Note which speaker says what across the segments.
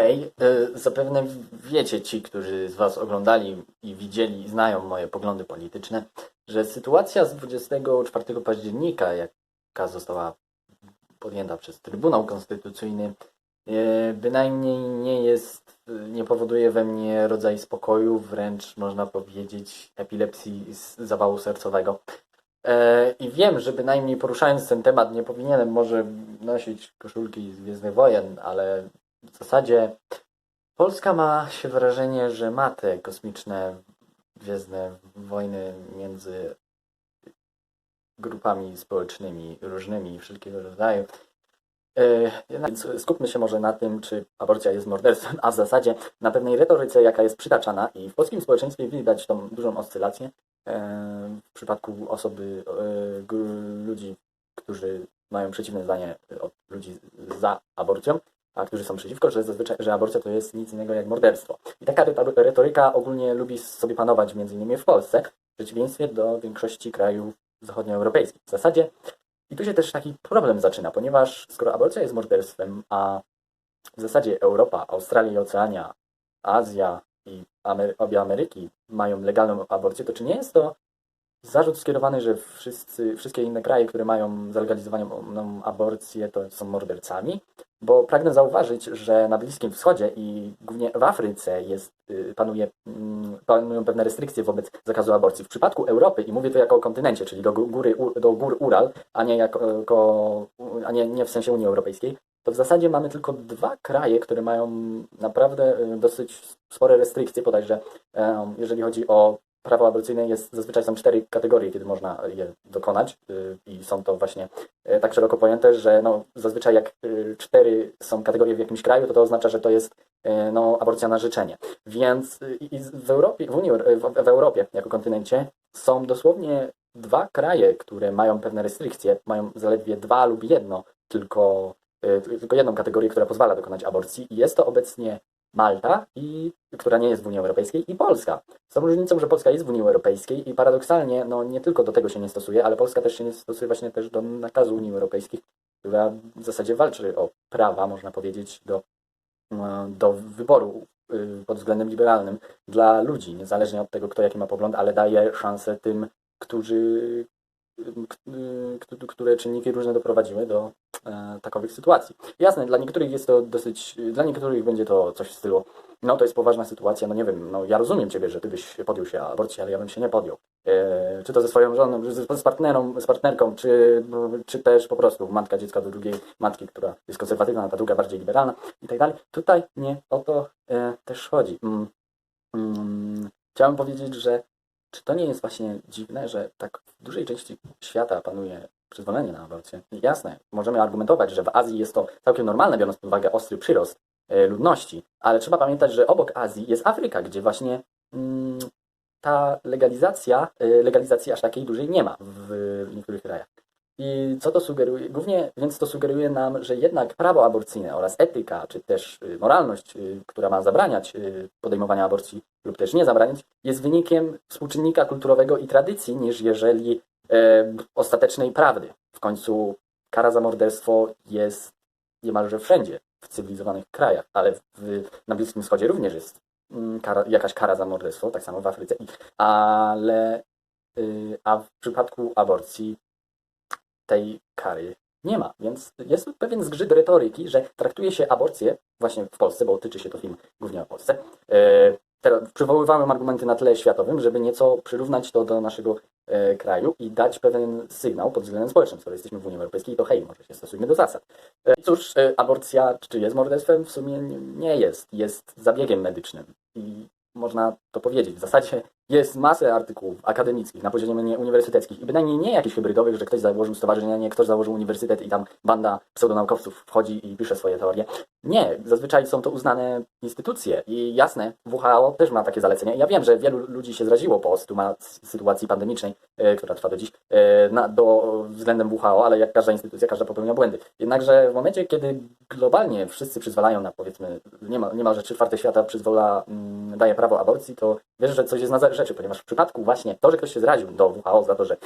Speaker 1: Hej, y, zapewne wiecie ci, którzy z Was oglądali i widzieli i znają moje poglądy polityczne, że sytuacja z 24 października, jaka została podjęta przez Trybunał Konstytucyjny, y, bynajmniej nie jest, nie powoduje we mnie rodzaj spokoju, wręcz można powiedzieć epilepsji z zawału sercowego. E, I wiem, że bynajmniej poruszając ten temat nie powinienem może nosić koszulki z Gwiezdnych Wojen, ale w zasadzie Polska ma się wrażenie, że ma te kosmiczne gwiezdne wojny między grupami społecznymi różnymi wszelkiego rodzaju. E, Więc skupmy się może na tym, czy aborcja jest morderstwem, a w zasadzie na pewnej retoryce, jaka jest przytaczana i w polskim społeczeństwie widać tą dużą oscylację e, w przypadku osoby, e, ludzi, którzy mają przeciwne zdanie od ludzi za aborcją, a którzy są przeciwko, że zazwyczaj, że aborcja to jest nic innego jak morderstwo. I taka retor- retoryka ogólnie lubi sobie panować między innymi w Polsce, w przeciwieństwie do większości krajów zachodnioeuropejskich. W zasadzie i tu się też taki problem zaczyna, ponieważ skoro aborcja jest morderstwem, a w zasadzie Europa, Australia Oceania, Azja i Amery- obie Ameryki mają legalną aborcję, to czy nie jest to zarzut skierowany, że wszyscy, wszystkie inne kraje, które mają zalegalizowaną aborcję, to są mordercami? Bo pragnę zauważyć, że na Bliskim Wschodzie i głównie w Afryce jest, y, panuje, mm, panują pewne restrykcje wobec zakazu aborcji. W przypadku Europy, i mówię to jako o kontynencie, czyli do, gó- góry, do gór Ural, a nie, jako, a nie, nie w sensie Unii Europejskiej, to w zasadzie mamy tylko dwa kraje, które mają naprawdę y, dosyć spore restrykcje, bodajże jeżeli chodzi o prawo aborcyjne, jest, zazwyczaj są cztery kategorie, kiedy można je dokonać y, i są to właśnie e, tak szeroko pojęte, że no, zazwyczaj jak y, cztery są kategorie w jakimś kraju, to to oznacza, że to jest no, aborcja na życzenie. Więc y, i w Europie, w, Unii, w, w Europie jako kontynencie są dosłownie dwa kraje, które mają pewne restrykcje, mają zaledwie dwa lub jedno tylko, y, tylko jedną kategorię, która pozwala dokonać aborcji i jest to obecnie Malta, i, która nie jest w Unii Europejskiej, i Polska. Z tą różnicą, że Polska jest w Unii Europejskiej i paradoksalnie, no nie tylko do tego się nie stosuje, ale Polska też się nie stosuje właśnie też do nakazu Unii Europejskiej, która w zasadzie walczy o prawa, można powiedzieć, do, e, do wyboru y, pod względem liberalnym dla ludzi, niezależnie od tego, kto jaki ma pogląd, ale daje szansę tym, którzy, y, k- które czynniki różne doprowadziły do takowych sytuacji. Jasne, dla niektórych jest to dosyć, dla niektórych będzie to coś w stylu, no to jest poważna sytuacja, no nie wiem, no ja rozumiem Ciebie, że Ty byś podjął się aborcji, ale ja bym się nie podjął. E, czy to ze swoją żoną, z, z partnerą, z partnerką, czy, czy też po prostu matka dziecka do drugiej matki, która jest konserwatywna, ta druga bardziej liberalna i tak dalej. Tutaj nie o to e, też chodzi. Mm, mm, chciałem powiedzieć, że czy to nie jest właśnie dziwne, że tak w dużej części świata panuje przyzwolenie na aborcję? Jasne, możemy argumentować, że w Azji jest to całkiem normalne, biorąc pod uwagę ostry przyrost e, ludności, ale trzeba pamiętać, że obok Azji jest Afryka, gdzie właśnie mm, ta legalizacja, e, legalizacji aż takiej dużej nie ma w niektórych krajach. I co to sugeruje? Głównie więc to sugeruje nam, że jednak prawo aborcyjne oraz etyka, czy też y, moralność, która ma zabraniać podejmowania aborcji lub też nie zabraniać, jest wynikiem współczynnika kulturowego i tradycji, niż jeżeli e, ostatecznej prawdy. W końcu kara za morderstwo jest niemalże wszędzie w cywilizowanych krajach, ale w, na Bliskim Wschodzie również jest mm, kara, jakaś kara za morderstwo, tak samo w Afryce. Ale y, a w przypadku aborcji tej kary nie ma. Więc jest pewien zgrzyt retoryki, że traktuje się aborcję właśnie w Polsce, bo tyczy się to film głównie o Polsce. E, teraz przywoływałem argumenty na tle światowym, żeby nieco przyrównać to do naszego e, kraju i dać pewien sygnał pod względem społecznym. Skoro jesteśmy w Unii Europejskiej, to hej, może się stosujmy do zasad. E, I cóż, e, aborcja czy jest morderstwem? W sumie nie jest. Jest zabiegiem medycznym. I można to powiedzieć. W zasadzie jest masę artykułów akademickich na poziomie uniwersyteckich i bynajmniej nie jakichś hybrydowych, że ktoś założył stowarzyszenie, ktoś założył uniwersytet i tam banda pseudonaukowców wchodzi i pisze swoje teorie. Nie, zazwyczaj są to uznane instytucje i jasne, WHO też ma takie zalecenia. Ja wiem, że wielu ludzi się zraziło po sytuacji pandemicznej, e, która trwa do dziś, e, na, do, względem WHO, ale jak każda instytucja, każda popełnia błędy. Jednakże w momencie, kiedy globalnie wszyscy przyzwalają na powiedzmy, niemal, niemalże trzy czwarte świata przyzwala, mm, daje prawo aborcji, to wiesz, że coś jest na, rzeczy, ponieważ w przypadku właśnie to, że ktoś się zraził do WHO za to, że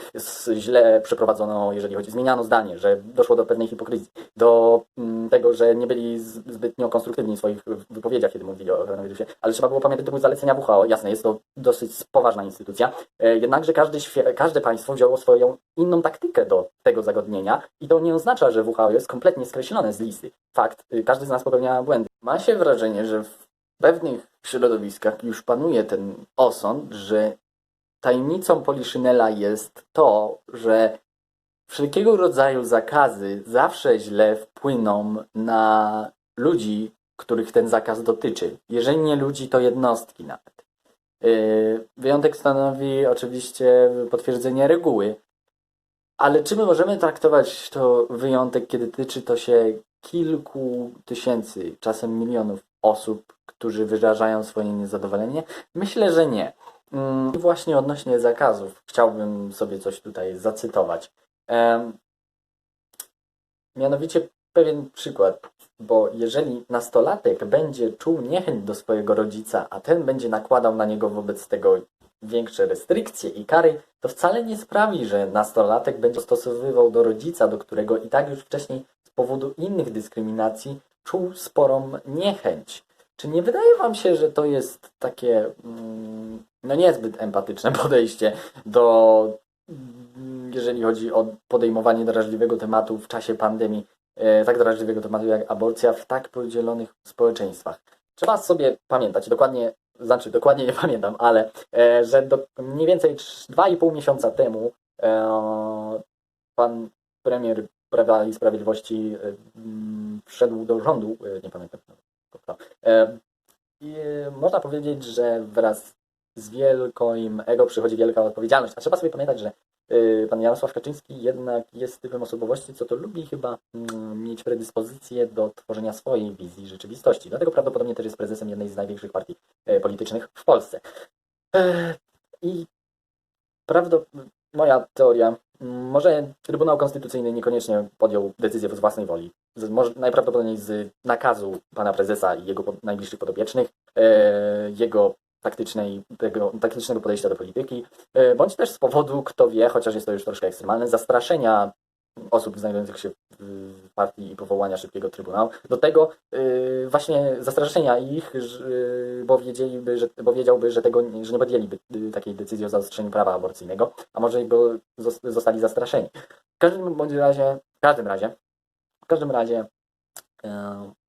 Speaker 1: źle przeprowadzono, jeżeli chodzi, zmieniano zdanie, że doszło do pewnej hipokryzji, do mm, tego, że nie byli zbytnio konstruktywni w swoich wypowiedziach, kiedy mówili o koronawirusie, ale trzeba było pamiętać, były zalecenia WHO, jasne, jest to dosyć poważna instytucja, e, jednakże każdy, każde państwo wzięło swoją inną taktykę do tego zagadnienia i to nie oznacza, że WHO jest kompletnie skreślone z listy. Fakt, y, każdy z nas popełnia błędy. Ma się wrażenie, że w pewnych środowiskach już panuje ten osąd, że tajemnicą Poliszynela jest to, że wszelkiego rodzaju zakazy zawsze źle wpłyną na ludzi, których ten zakaz dotyczy. Jeżeli nie ludzi, to jednostki nawet. Yy, Wyjątek stanowi oczywiście potwierdzenie reguły, ale czy my możemy traktować to wyjątek, kiedy tyczy to się kilku tysięcy, czasem milionów osób, którzy wyrażają swoje niezadowolenie? Myślę, że nie. Mm, I właśnie odnośnie zakazów chciałbym sobie coś tutaj zacytować. Mianowicie pewien przykład, bo jeżeli nastolatek będzie czuł niechęć do swojego rodzica, a ten będzie nakładał na niego wobec tego większe restrykcje i kary, to wcale nie sprawi, że nastolatek będzie stosowywał do rodzica, do którego i tak już wcześniej z powodu innych dyskryminacji czuł sporą niechęć. Czy nie wydaje Wam się, że to jest takie mm, no niezbyt empatyczne podejście do, mm, jeżeli chodzi o podejmowanie drażliwego tematu w czasie pandemii, e, tak drażliwego tematu jak aborcja w tak podzielonych społeczeństwach? Trzeba sobie pamiętać, dokładnie, znaczy dokładnie nie pamiętam, ale e, że do, mniej więcej 2,5 miesiąca temu e, pan premier Prawa i Sprawiedliwości mm, wszedł do rządu, e, nie pamiętam kto. E, I można powiedzieć, że wraz z wielkim ego przychodzi wielka odpowiedzialność. A trzeba sobie pamiętać, że e, pan Jarosław Kaczyński jednak jest typem osobowości, co to lubi chyba mm, mieć predyspozycję do tworzenia swojej wizji rzeczywistości. Dlatego prawdopodobnie też jest prezesem jednej z największych partii politycznych w Polsce. I prawdopodobnie moja teoria, może Trybunał Konstytucyjny niekoniecznie podjął decyzję z własnej woli. Z, może, najprawdopodobniej z nakazu pana prezesa i jego pod, najbliższych podobiecznych, e, jego taktycznej, tego, taktycznego podejścia do polityki, e, bądź też z powodu, kto wie, chociaż jest to już troszkę ekstremalne, zastraszenia osób znajdujących się w partii i powołania szybkiego trybunału. Do tego yy, właśnie zastraszenia ich, yy, bo wiedzieliby, że, bo wiedziałby, że tego że nie podjęliby yy, takiej decyzji o zaostrzeniu prawa aborcyjnego, a może go zos- zostali zastraszeni. W każdym bądź razie, w każdym razie, w każdym razie yy,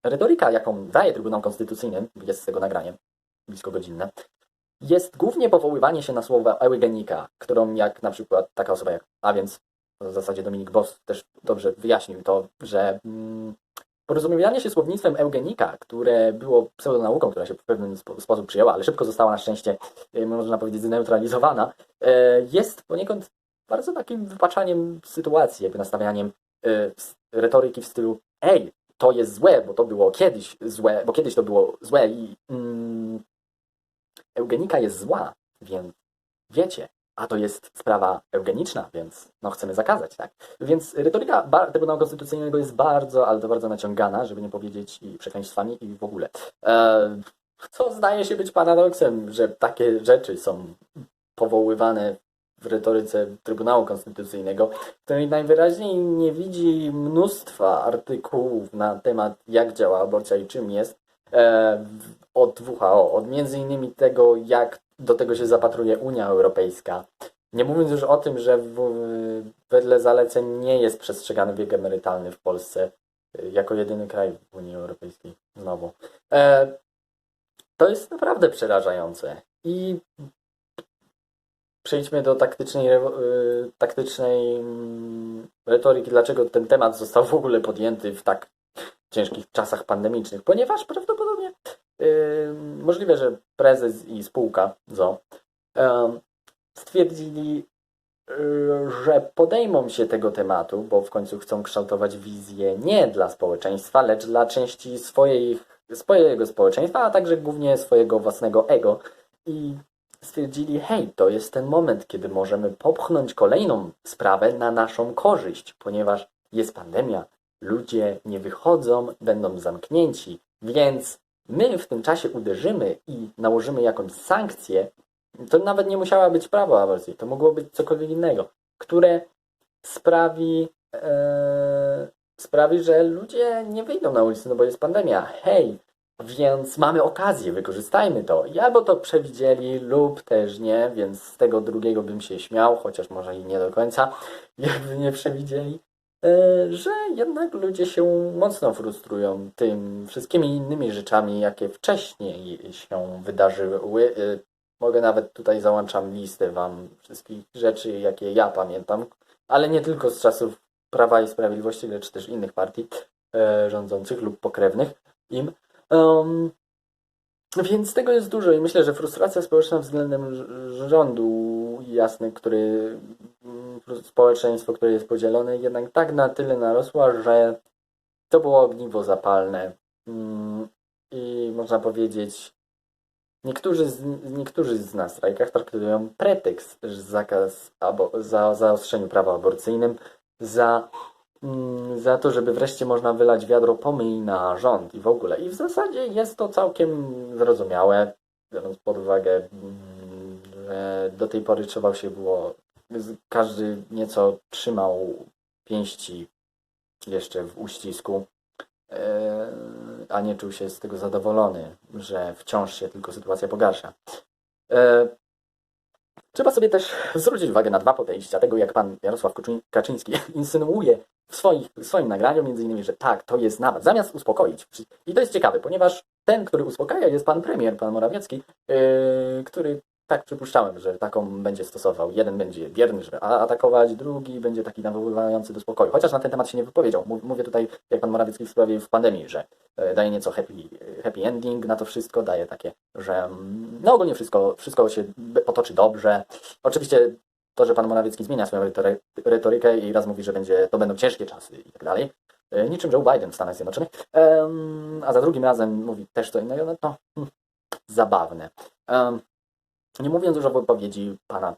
Speaker 1: retoryka, jaką daje Trybunał Konstytucyjny, jest z tego nagranie, blisko godzinne, jest głównie powoływanie się na słowa eugenika, którą jak na przykład taka osoba jak, a więc w zasadzie Dominik Boss też dobrze wyjaśnił to, że mm, porozumiewanie się słownictwem eugenika, które było pseudonauką, która się w pewien spo, sposób przyjęła, ale szybko została na szczęście, y, można powiedzieć, zneutralizowana, e, jest poniekąd bardzo takim wypaczaniem sytuacji, jakby nastawianiem s- retoryki w stylu ej, to jest złe, bo to było kiedyś złe, bo kiedyś to było złe i mm, eugenika jest zła, więc wiecie, a to jest sprawa eugeniczna, więc no chcemy zakazać, tak? Więc retoryka Trybunału Konstytucyjnego jest bardzo, ale to bardzo naciągana, żeby nie powiedzieć i przekleństwami i w ogóle. E, co zdaje się być paradoksem, że takie rzeczy są powoływane w retoryce Trybunału Konstytucyjnego, który najwyraźniej nie widzi mnóstwa artykułów na temat, jak działa aborcja i czym jest, e, od WHO, od między innymi tego, jak do tego się zapatruje Unia Europejska. Nie mówiąc już o tym, że w, wedle zaleceń nie jest przestrzegany wiek emerytalny w Polsce y, jako jedyny kraj w Unii Europejskiej. Znowu. E, to jest naprawdę przerażające. I przejdźmy do taktycznej, y, taktycznej mm, retoryki, dlaczego ten temat został w ogóle podjęty w tak ciężkich czasach pandemicznych, ponieważ prawdopodobnie możliwe, że prezes i spółka ZO stwierdzili, y, że podejmą się tego tematu, bo w końcu chcą kształtować wizję nie dla społeczeństwa, lecz dla części swojego społeczeństwa, a także głównie swojego własnego ego. I stwierdzili, hej, to jest ten moment, kiedy możemy popchnąć kolejną sprawę na naszą korzyść, ponieważ jest pandemia, ludzie nie wychodzą, będą zamknięci, więc my w tym czasie uderzymy i nałożymy jakąś sankcję, To nawet nie musiała być prawo aborcji, to mogło być cokolwiek innego, które sprawi, e, sprawi, że ludzie nie wyjdą na ulicę, no bo jest pandemia. Hej, więc mamy okazję, wykorzystajmy to. I albo to przewidzieli, lub też nie, więc z tego drugiego bym się śmiał, chociaż może i nie do końca, jakby nie przewidzieli, że jednak ludzie się mocno frustrują tym wszystkimi innymi rzeczami, jakie wcześniej się wydarzyły. E, Mogę nawet tutaj załączam listę wam wszystkich rzeczy, jakie ja pamiętam, ale nie tylko z czasów Prawa i Sprawiedliwości, lecz też innych partii e, rządzących lub pokrewnych im. Um, więc tego jest dużo i myślę, że frustracja społeczna względem rz- jasny, który mm, społeczeństwo, które jest podzielone, jednak tak na tyle narosła, że to było ogniwo zapalne. Mm, I można powiedzieć, niektórzy z, niektórzy z nas w strajkach traktują pretekst, zakaz abo, za zaostrzeniu prawa aborcyjnym za mm, za to, żeby wreszcie można wylać wiadro pomyj na rząd i w ogóle. I w zasadzie jest to całkiem zrozumiałe, biorąc pod uwagę, do tej pory trzeba się było, każdy nieco trzymał pięści jeszcze w uścisku, e, a nie czuł się z tego zadowolony, że wciąż się tylko sytuacja pogarsza. E, Trzeba sobie też zwrócić uwagę na dwa podejścia tego, jak pan Jarosław Kaczyński insynuuje w, swoich, swoim nagraniu, między innymi, że tak, to jest napad, zamiast uspokoić. I to jest ciekawe, ponieważ ten, który uspokaja, jest pan premier, pan Morawiecki, yy, który tak przypuszczałem, że taką będzie stosował. Jeden będzie bierny, żeby atakować, drugi będzie taki nawoływający do spokoju. Chociaż na ten temat się nie wypowiedział. Mów- Mówię tutaj, jak pan Morawiecki w sprawie w pandemii, że e, daje nieco happy, happy ending na to wszystko, daje takie, że mm, no ogólnie wszystko, wszystko się potoczy dobrze. Oczywiście to, że pan Morawiecki zmienia swoją retory- retorykę i raz mówi, że będzie, to będą ciężkie czasy i tak dalej, e, niczym Joe Biden w Stanach Zjednoczonych, a za drugim razem mówi też co innego, no to hmm, zabawne. Nie mówiąc już o wypowiedzi pana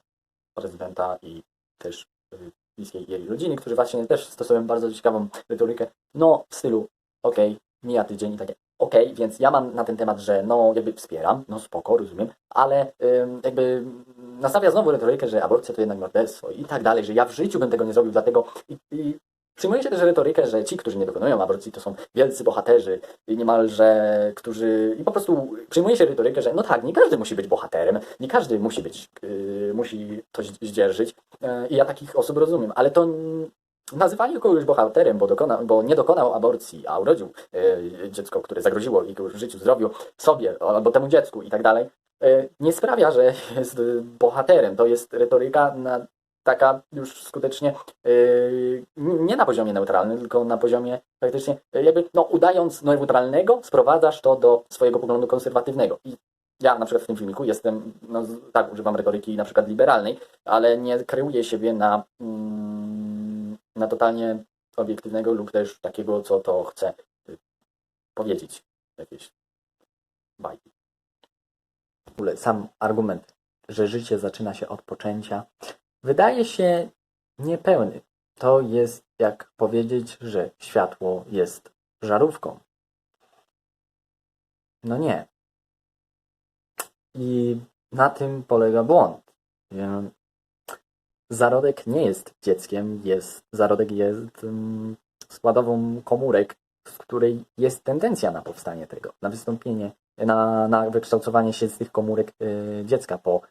Speaker 1: prezydenta i też y, bliskiej jej rodziny, którzy właśnie też stosują bardzo ciekawą retorykę, no w stylu okej, mija tydzień i takie okej, więc ja mam na ten temat, że no jakby wspieram, no spoko, rozumiem, ale ym, jakby nastawia znowu retorykę, że aborcja to jednak morderstwo i tak dalej, że ja w życiu bym tego nie zrobił, dlatego i, i przyjmuje się też retorykę, że ci, którzy nie dokonują aborcji, to są wielcy bohaterzy niemalże, którzy i po prostu przyjmuje się retorykę, że no tak, nie każdy musi być bohaterem, nie każdy musi być, yy, musi coś zdzierżyć yy, i ja takich osób rozumiem, ale to nazywanie kogoś bohaterem, bo, dokona, bo nie dokonał aborcji, a urodził yy, dziecko, które zagroziło jego życiu, zdrowiu, sobie albo temu dziecku i tak dalej, yy, nie sprawia, że jest bohaterem. To jest retoryka na, taka już skutecznie yy, nie na poziomie neutralnym, tylko na poziomie faktycznie yy, jakby no, udając neutralnego, sprowadzasz to do swojego poglądu konserwatywnego. I ja na przykład w tym filmiku jestem, no tak, używam retoryki na przykład liberalnej, ale nie kreuję siebie na, mm, na totalnie obiektywnego lub też takiego, co to chce y, powiedzieć. Jakieś bajki. W ogóle sam argument, że życie zaczyna się od poczęcia, wydaje się niepełny. To jest jak powiedzieć, że światło jest żarówką. No nie. I na tym polega błąd. Zarodek nie jest dzieckiem, jest, zarodek jest mm, składową komórek, w której jest tendencja na powstanie tego, na wystąpienie, na, na wykształcowanie się z tych komórek y, dziecka po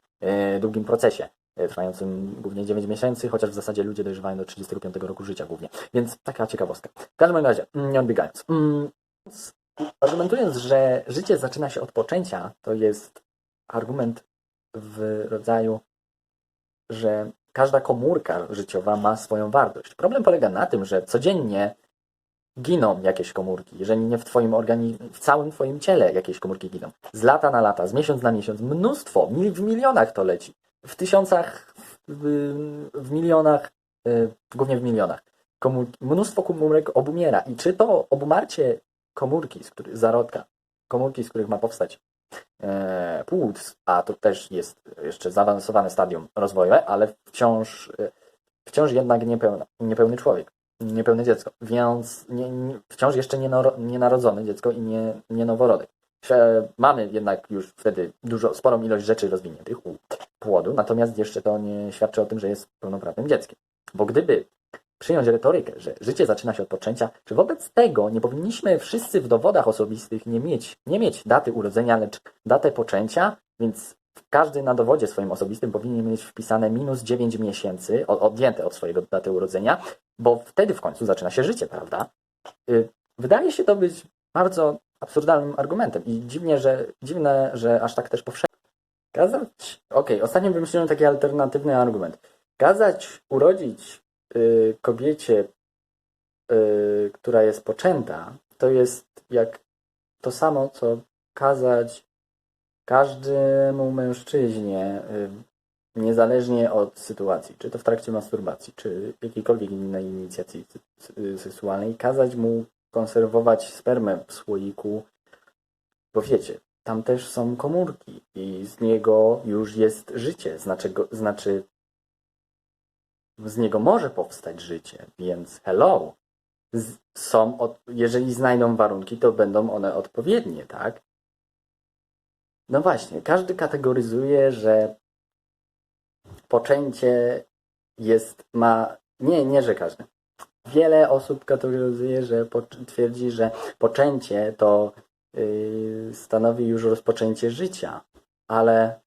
Speaker 1: y, długim procesie, trwającym głównie 9 miesięcy, chociaż w zasadzie ludzie dojrzewają do 35 roku życia głównie. Więc taka ciekawostka. W każdym razie, mm, nie odbiegając. mm, Argumentując, że życie zaczyna się od poczęcia, to jest argument w rodzaju, że każda komórka życiowa ma swoją wartość. Problem polega na tym, że codziennie giną jakieś komórki, jeżeli nie w twoim organizmie, w całym twoim ciele jakieś komórki giną. Z lata na lata, z miesiąc na miesiąc, mnóstwo, w milionach to leci. W tysiącach, w, w milionach, y, głównie w milionach. Komórki, mnóstwo komórek obumiera. I czy to obumarcie komórki, z których, zarodka, komórki, z których ma powstać e, płuc, a to też jest jeszcze zaawansowane stadium rozwojowe, ale wciąż, e, wciąż jednak niepełna, niepełny człowiek, niepełne dziecko, więc nie, nie, wciąż jeszcze nienarodzone dziecko i nie, nie noworodek. E, mamy jednak już wtedy dużo, sporą ilość rzeczy rozwiniętych u płodu, natomiast jeszcze to nie świadczy o tym, że jest pełnoprawnym dzieckiem. Bo gdyby przyjąć retorykę, że życie zaczyna się od poczęcia, czy wobec tego nie powinniśmy wszyscy w dowodach osobistych nie mieć, nie mieć daty urodzenia, lecz datę poczęcia, więc każdy na dowodzie swoim osobistym powinien mieć wpisane minus 9 miesięcy, odjęte od swojego daty urodzenia, bo wtedy w końcu zaczyna się życie, prawda? Y, Wydaje się to być bardzo absurdalnym argumentem i dziwnie, że, dziwne, że aż tak też powszechnie. Kazać, okej, ostatnio wymyśliłem taki alternatywny argument. Kazać urodzić y, kobiecie, y, która jest poczęta, to jest jak to samo, co kazać każdemu mężczyźnie, y, niezależnie od sytuacji, czy to w trakcie masturbacji, czy jakiejkolwiek innej inicjacji seksualnej, kazać mu konserwować spermę w słoiku, bo wiecie, tam też są komórki i z niego już jest życie, znaczy, znaczy z niego może powstać życie, więc hello. Z, są, od, jeżeli znajdą warunki, to będą one odpowiednie, tak? No właśnie, każdy kategoryzuje, że poczęcie jest, ma, nie, nie, że każdy. Wiele osób kategoryzuje, że twierdzi, że poczęcie to yy, stanowi już rozpoczęcie życia, ale,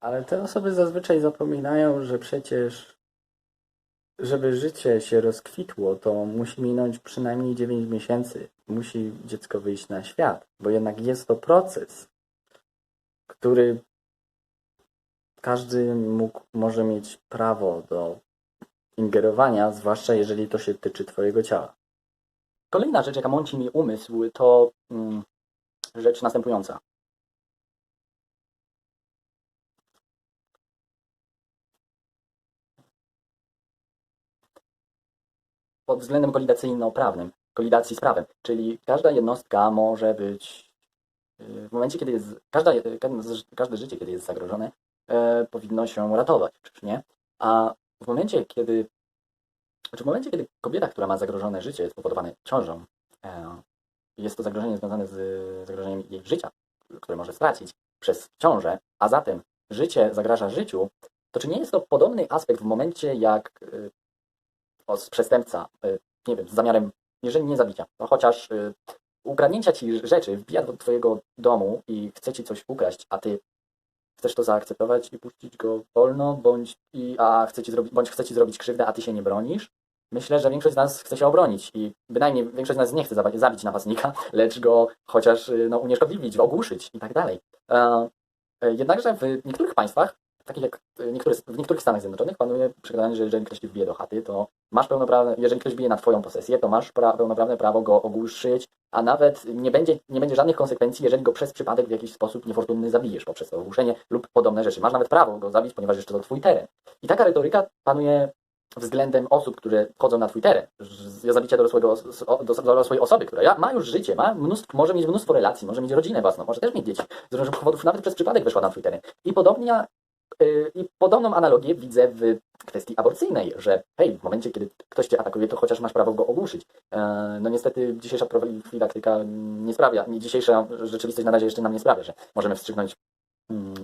Speaker 1: ale te osoby zazwyczaj zapominają, że przecież żeby życie się rozkwitło, to musi minąć przynajmniej 9 miesięcy. Musi dziecko wyjść na świat, bo jednak jest to proces, który każdy mógł, może mieć prawo do ingerowania, zwłaszcza jeżeli to się tyczy Twojego ciała. Kolejna rzecz, jaka mąci mi umysł, to mm, rzecz następująca. Pod względem kolidacyjno-prawnym, kolidacji z prawem, czyli każda jednostka może być y, w momencie, kiedy jest, każda, każde życie, kiedy jest zagrożone, e, powinno się ratować, czyż nie? A w momencie, kiedy znaczy w momencie, kiedy kobieta, która ma zagrożone życie, jest spowodowane ciążą, e, jest to zagrożenie związane z zagrożeniem jej życia, które może stracić przez ciążę, a zatem życie zagraża życiu, to czy nie jest to podobny aspekt w momencie, jak os- przestępca, y, nie wiem, z zamiarem, jeżeli nie zabicia, to chociaż ukradnięcia ci rzeczy wbija do twojego domu i chce ci coś ukraść, a ty chcesz to zaakceptować i puścić go wolno, bądź, i, a chce ci zrobić, bądź chce ci zrobić krzywdę, a ty się nie bronisz. Myślę, że większość z nas chce się obronić i bynajmniej większość z nas nie chce zabi- zabić napastnika, lecz go chociaż y, no, unieszkodliwić, ogłuszyć i tak dalej. E, e, jednakże w niektórych państwach, takich jak niektóre, w niektórych Stanach Zjednoczonych, panuje przekonanie, że jeżeli ktoś ci wbije do chaty, to masz pełnoprawne, jeżeli ktoś bije na twoją posesję, to masz pra, pełnoprawne prawo go ogłuszyć, a nawet nie będzie, nie będzie żadnych konsekwencji, jeżeli go przez przypadek w jakiś sposób niefortunny zabijesz poprzez to ogłuszenie lub podobne rzeczy. Masz nawet prawo go zabić, ponieważ jeszcze to twój teren. I taka retoryka panuje względem osób, które wchodzą na twój teren. Z- Zabicie dorosłego, dorosłej osoby, która ma już życie, ma mnóstwo, może mieć mnóstwo relacji, może mieć rodzinę własną, może też mieć dzieci. Z różnych powodów nawet przez przypadek weszła na twój teren. I podobnie i podobną analogię widzę w kwestii aborcyjnej, że hej, w momencie, kiedy ktoś cię atakuje, to chociaż masz prawo go ogłuszyć. E, No niestety dzisiejsza profilaktyka nie sprawia, dzisiejsza rzeczywistość na razie jeszcze nam nie sprawia, że możemy wstrzyknąć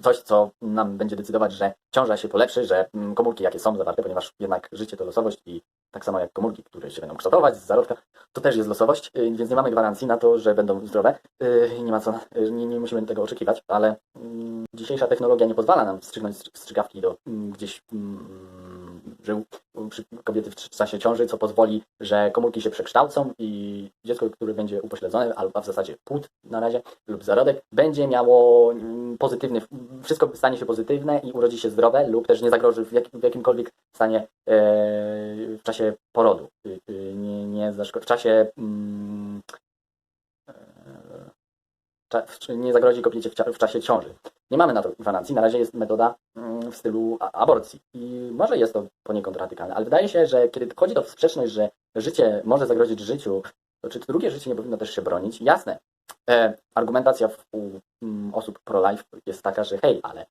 Speaker 1: coś, co nam będzie decydować, że ciąża się polepszy, że mm, komórki jakie są zawarte, ponieważ jednak życie to losowość i tak samo jak komórki, które się będą kształtować z zarodka, to też jest losowość, y, więc nie mamy gwarancji na to, że będą zdrowe. Y, Nie ma co, y, nie, nie musimy tego oczekiwać, ale mm, dzisiejsza technologia nie pozwala nam wstrzyknąć str- strzykawki do mm, gdzieś przy kobiety w czasie ciąży, co pozwoli, że komórki się przekształcą i dziecko, które będzie upośledzone, albo w zasadzie płód na razie, lub zarodek, będzie miało mm, pozytywny, wszystko stanie się pozytywne i urodzi się zdrowe, lub też nie zagroży w, jak, w jakimkolwiek stanie e, w czasie porodu. Y, Nie, nie w czasie mm, e, w- nie zagrozi kobiecie w, czasie ciąży. Nie mamy na to gwarancji, na razie jest metoda mm, w stylu aborcji i może jest to poniekąd radykalne, ale wydaje się, że kiedy chodzi w sprzeczność, że życie może zagrozić życiu, to czy drugie życie nie powinno też się bronić? Jasne, e, argumentacja u mm, osób pro-life jest taka, że hej, ale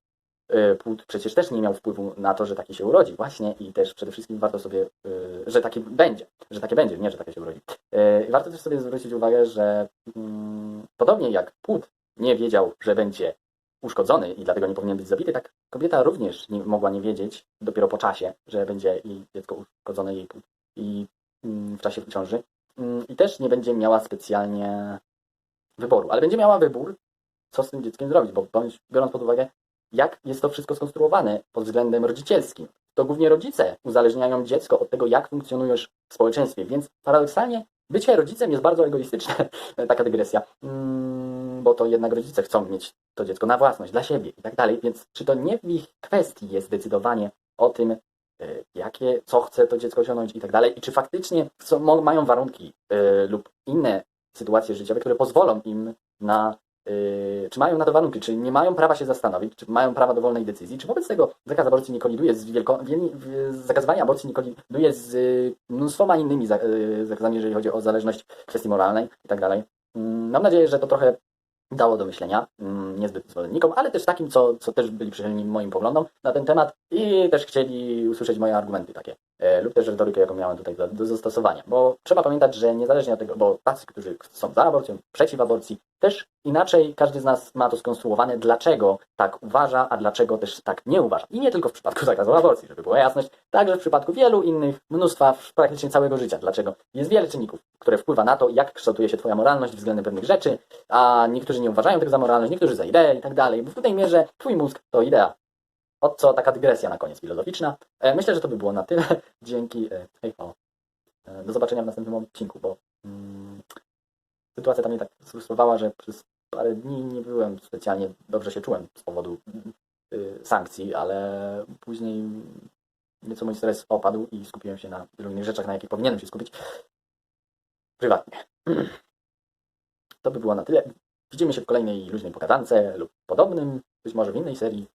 Speaker 1: płód przecież też nie miał wpływu na to, że taki się urodzi. Właśnie i też przede wszystkim warto sobie, e, że taki będzie, że takie będzie, nie, że takie się urodzi. E, warto też sobie zwrócić uwagę, że mm, podobnie jak płód nie wiedział, że będzie uszkodzony i dlatego nie powinien być zabity, tak kobieta również nie, mogła nie wiedzieć dopiero po czasie, że będzie jej dziecko uszkodzone jej płód i mm, w czasie ciąży Mm, i też nie będzie miała specjalnie wyboru, ale będzie miała wybór, co z tym dzieckiem zrobić, bo biorąc pod uwagę, jak jest to wszystko skonstruowane pod względem rodzicielskim, to głównie rodzice uzależniają dziecko od tego, jak funkcjonujesz w społeczeństwie, więc paradoksalnie bycie rodzicem jest bardzo egoistyczne, taka dygresja, mm, bo to jednak rodzice chcą mieć to dziecko na własność, dla siebie i tak dalej, więc czy to nie w ich kwestii jest decydowanie o tym, e, jakie, co chce to dziecko osiągnąć i tak dalej, i czy faktycznie są, mają warunki e, lub inne sytuacje życiowe, które pozwolą im na, czy mają na to warunki, czy nie mają prawa się zastanowić, czy mają prawa do wolnej decyzji, czy wobec tego zakaz aborcji nie koliduje z wielko, wieli, w- zakazywanie aborcji nie koliduje z e, mnóstwoma innymi e, zakazami, jeżeli chodzi o zależność kwestii moralnej i tak dalej. Mm, Mam nadzieję, że to trochę dało do myślenia, mm, niezbyt zwolennikom, ale też takim, co, co też byli przychylni moim poglądom na ten temat i też chcieli usłyszeć moje argumenty takie, lub też retorykę, jaką miałem tutaj do, do zastosowania. Bo trzeba pamiętać, że niezależnie od tego, bo tacy, którzy są za aborcją, przeciw aborcji, też inaczej każdy z nas ma to skonstruowane, dlaczego tak uważa, a dlaczego też tak nie uważa. I nie tylko w przypadku zakazu aborcji, żeby była jasność, także w przypadku wielu innych, mnóstwa, praktycznie całego życia. Dlaczego? Jest wiele czynników, które wpływa na to, jak kształtuje się Twoja moralność względem pewnych rzeczy, a niektórzy nie uważają tego za moralność, niektórzy za ideę i tak dalej, bo w tej mierze Twój mózg to idea. Od co taka dygresja na koniec filozoficzna. E, myślę, że to by było na tyle. Dzięki. E, hej, do zobaczenia w następnym odcinku, bo mm, sytuacja tam mnie tak sfrustrowała, że przez parę dni nie byłem specjalnie dobrze się czułem z powodu y, sankcji, ale później nieco mój stres opadł i skupiłem się na wielu innych rzeczach, na jakich powinienem się skupić prywatnie. To by było na tyle. Widzimy się w kolejnej luźnej pogadance lub podobnym, być może w innej serii.